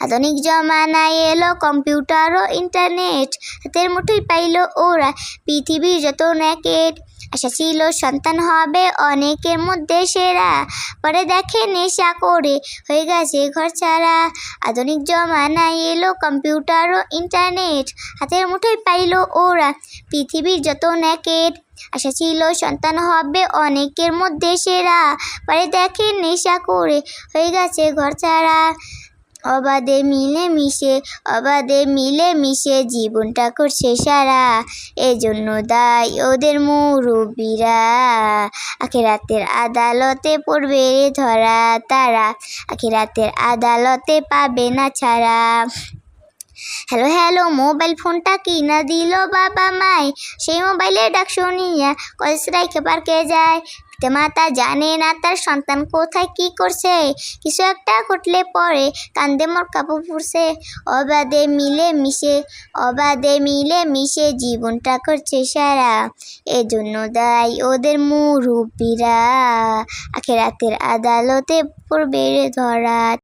আধুনিক জমানায় এলো কম্পিউটার ও ইন্টারনেট। হাতের মুঠোয় পাইলো ওরা পৃথিবীর যত ন্যাকেট আশা ছিল সন্তান হবে অনেকের মধ্যে সেরা। পরে দেখে নেশা করে হয়ে গেছে ঘর ছাড়া। আধুনিক জমানায় এলো কম্পিউটার ও ইন্টারনেট। হাতের মুঠোয় পাইলো ওরা পৃথিবীর যত ন্যাকেট আশা ছিল সন্তান হবে অনেকের মধ্যে সেরা। পরে দেখে নেশা করে হয়ে গেছে ঘর ছাড়া। অবাধে মিলে মিশে অবাধে মিলে মিশে জীবনটা করছে সারা। এজন্য দায় ওদের মুরব্বীরা। আখেরাতের আদালতে পড়বে ধরা তারা। আখেরাতের আদালতে পাবে না ছাড়া। হ্যালো হ্যালো, মোবাইল ফোনটা কিনা দিল বাবা মায় সেই মোবাইলে ডাক শুনিয়া কলেজ রাইখে পার্কে যায়। পিতা মাতা জানে না তার সন্তান কোথায় কি করছে। কিছু একটা ঘটলে পরে কান্দে মোর কাপড় পুড়ছে। অবাধে মিলে মিশে, অবাধে মিলে মিশে জীবনটা করছে সারা। এজন্য দায় ওদের মুরব্বীরা, আখেরাতের আদালতে পড়বে ধরা।